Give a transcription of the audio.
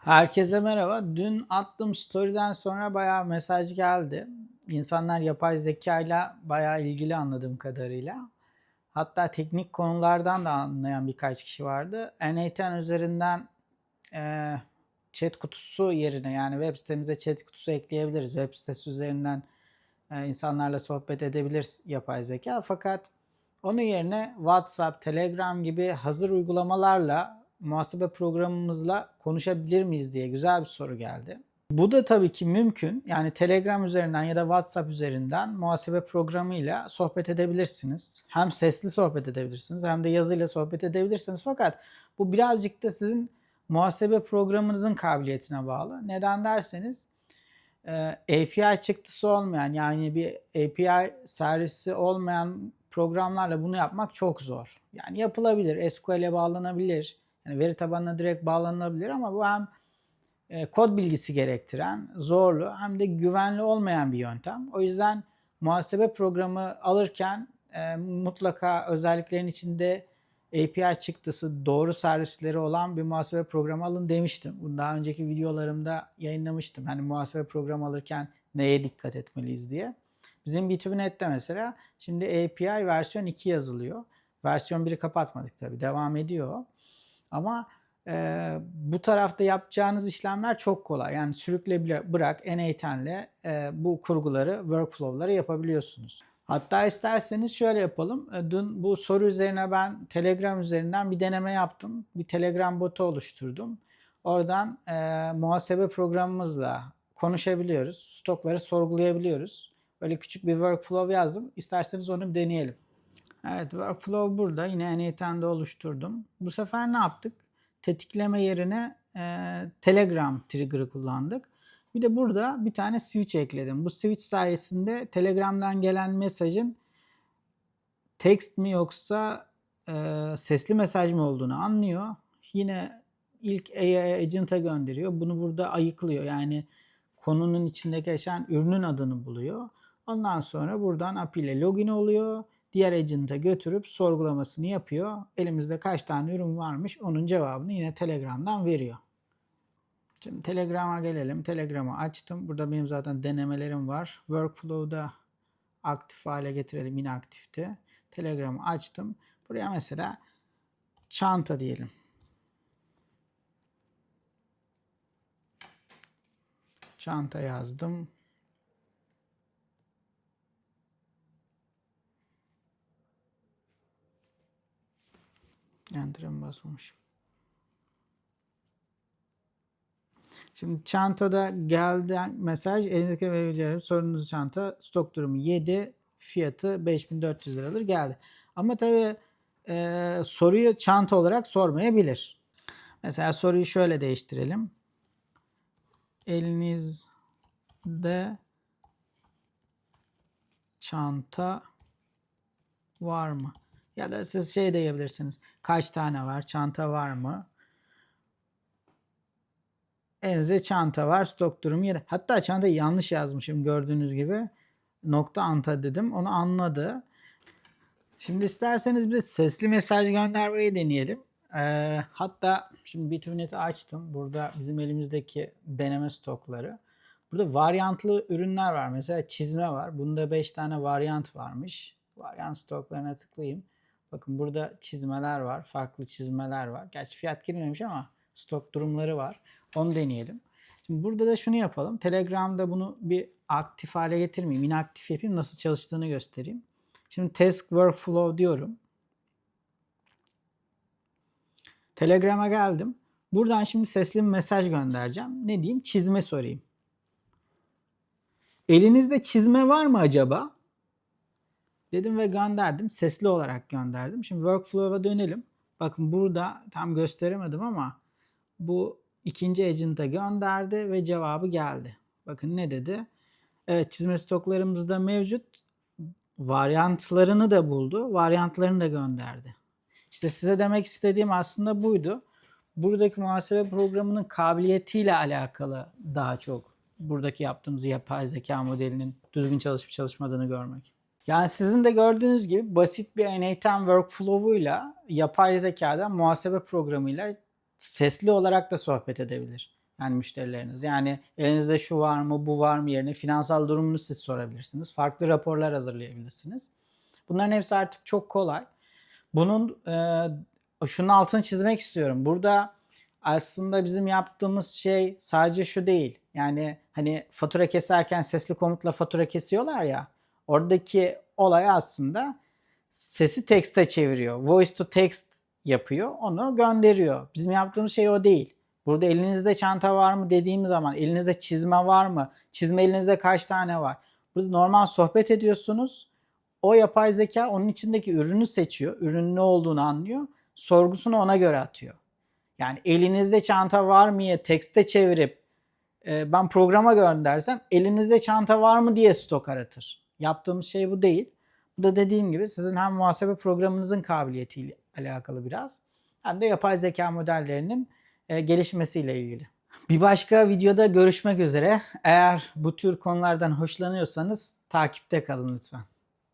Herkese merhaba. Dün attığım story'den sonra bayağı mesaj geldi. İnsanlar yapay zeka ile bayağı ilgili anladığım kadarıyla. Hatta teknik konulardan da anlayan birkaç kişi vardı. N8 üzerinden e, chat kutusu yerine yani web sitemize chat kutusu ekleyebiliriz. Web sitesi üzerinden e, insanlarla sohbet edebilir yapay zeka. Fakat onun yerine WhatsApp, Telegram gibi hazır uygulamalarla muhasebe programımızla konuşabilir miyiz diye güzel bir soru geldi. Bu da tabii ki mümkün. Yani Telegram üzerinden ya da WhatsApp üzerinden muhasebe programıyla sohbet edebilirsiniz. Hem sesli sohbet edebilirsiniz hem de yazıyla sohbet edebilirsiniz. Fakat bu birazcık da sizin muhasebe programınızın kabiliyetine bağlı. Neden derseniz e, API çıktısı olmayan yani bir API servisi olmayan programlarla bunu yapmak çok zor. Yani yapılabilir, SQL'e bağlanabilir, yani veri tabanına direkt bağlanılabilir ama bu hem e, kod bilgisi gerektiren, zorlu hem de güvenli olmayan bir yöntem. O yüzden muhasebe programı alırken e, mutlaka özelliklerin içinde API çıktısı doğru servisleri olan bir muhasebe programı alın demiştim. Bunu daha önceki videolarımda yayınlamıştım. Hani muhasebe programı alırken neye dikkat etmeliyiz diye. Bizim B2B.net'te mesela şimdi API versiyon 2 yazılıyor. Versiyon 1'i kapatmadık tabii. Devam ediyor. Ama e, bu tarafta yapacağınız işlemler çok kolay. Yani sürükle bırak N8'le e, bu kurguları, workflow'ları yapabiliyorsunuz. Hatta isterseniz şöyle yapalım. E, dün bu soru üzerine ben Telegram üzerinden bir deneme yaptım. Bir Telegram botu oluşturdum. Oradan e, muhasebe programımızla konuşabiliyoruz. Stokları sorgulayabiliyoruz. Böyle küçük bir workflow yazdım. İsterseniz onu deneyelim. Evet workflow burada. Yine N8'de oluşturdum. Bu sefer ne yaptık? Tetikleme yerine e, Telegram trigger'ı kullandık. Bir de burada bir tane switch ekledim. Bu switch sayesinde Telegram'dan gelen mesajın text mi yoksa e, sesli mesaj mı olduğunu anlıyor. Yine ilk AI agent'a gönderiyor. Bunu burada ayıklıyor. Yani konunun içinde geçen ürünün adını buluyor. Ondan sonra buradan API ile login oluyor diğer agent'a götürüp sorgulamasını yapıyor. Elimizde kaç tane ürün varmış onun cevabını yine Telegram'dan veriyor. Şimdi Telegram'a gelelim. Telegram'ı açtım. Burada benim zaten denemelerim var. Workflow'da aktif hale getirelim yine aktifte. Telegram'ı açtım. Buraya mesela çanta diyelim. Çanta yazdım. Enter'a basmamışım. Şimdi çantada geldi mesaj elinizdeki verebileceğiniz sorunuz çanta stok durumu 7 fiyatı 5400 liradır geldi. Ama tabi e, soruyu çanta olarak sormayabilir. Mesela soruyu şöyle değiştirelim. Elinizde çanta var mı? Ya da siz şey diyebilirsiniz. Kaç tane var? Çanta var mı? Elinizde çanta var. Stok durumu 7. Hatta çantayı yanlış yazmışım gördüğünüz gibi. Nokta anta dedim. Onu anladı. Şimdi isterseniz bir sesli mesaj göndermeyi deneyelim. Ee, hatta şimdi Biturnet'i açtım. Burada bizim elimizdeki deneme stokları. Burada varyantlı ürünler var. Mesela çizme var. Bunda 5 tane varyant varmış. Varyant stoklarına tıklayayım. Bakın burada çizmeler var. Farklı çizmeler var. Gerçi fiyat girmemiş ama stok durumları var. Onu deneyelim. Şimdi burada da şunu yapalım. Telegram'da bunu bir aktif hale getirmeyeyim. inaktif yapayım. Nasıl çalıştığını göstereyim. Şimdi task workflow diyorum. Telegram'a geldim. Buradan şimdi sesli bir mesaj göndereceğim. Ne diyeyim? Çizme sorayım. Elinizde çizme var mı acaba? Dedim ve gönderdim. Sesli olarak gönderdim. Şimdi workflow'a dönelim. Bakın burada tam gösteremedim ama bu ikinci agent'a gönderdi ve cevabı geldi. Bakın ne dedi? Evet çizme stoklarımızda mevcut. Varyantlarını da buldu. Varyantlarını da gönderdi. İşte size demek istediğim aslında buydu. Buradaki muhasebe programının kabiliyetiyle alakalı daha çok buradaki yaptığımız yapay zeka modelinin düzgün çalışıp çalışmadığını görmek. Yani sizin de gördüğünüz gibi basit bir N8 workflow'uyla yapay zekadan muhasebe programıyla sesli olarak da sohbet edebilir. Yani müşterileriniz. Yani elinizde şu var mı, bu var mı yerine finansal durumunu siz sorabilirsiniz. Farklı raporlar hazırlayabilirsiniz. Bunların hepsi artık çok kolay. Bunun e, şunun altını çizmek istiyorum. Burada aslında bizim yaptığımız şey sadece şu değil. Yani hani fatura keserken sesli komutla fatura kesiyorlar ya. Oradaki olay aslında sesi tekste çeviriyor. Voice to text yapıyor. Onu gönderiyor. Bizim yaptığımız şey o değil. Burada elinizde çanta var mı dediğim zaman elinizde çizme var mı? Çizme elinizde kaç tane var? Burada normal sohbet ediyorsunuz. O yapay zeka onun içindeki ürünü seçiyor. Ürünün ne olduğunu anlıyor. Sorgusunu ona göre atıyor. Yani elinizde çanta var mı'ya tekste çevirip e, ben programa göndersem elinizde çanta var mı diye stok aratır. Yaptığımız şey bu değil. Bu da dediğim gibi sizin hem muhasebe programınızın kabiliyetiyle alakalı biraz hem de yapay zeka modellerinin e, gelişmesiyle ilgili. Bir başka videoda görüşmek üzere. Eğer bu tür konulardan hoşlanıyorsanız takipte kalın lütfen.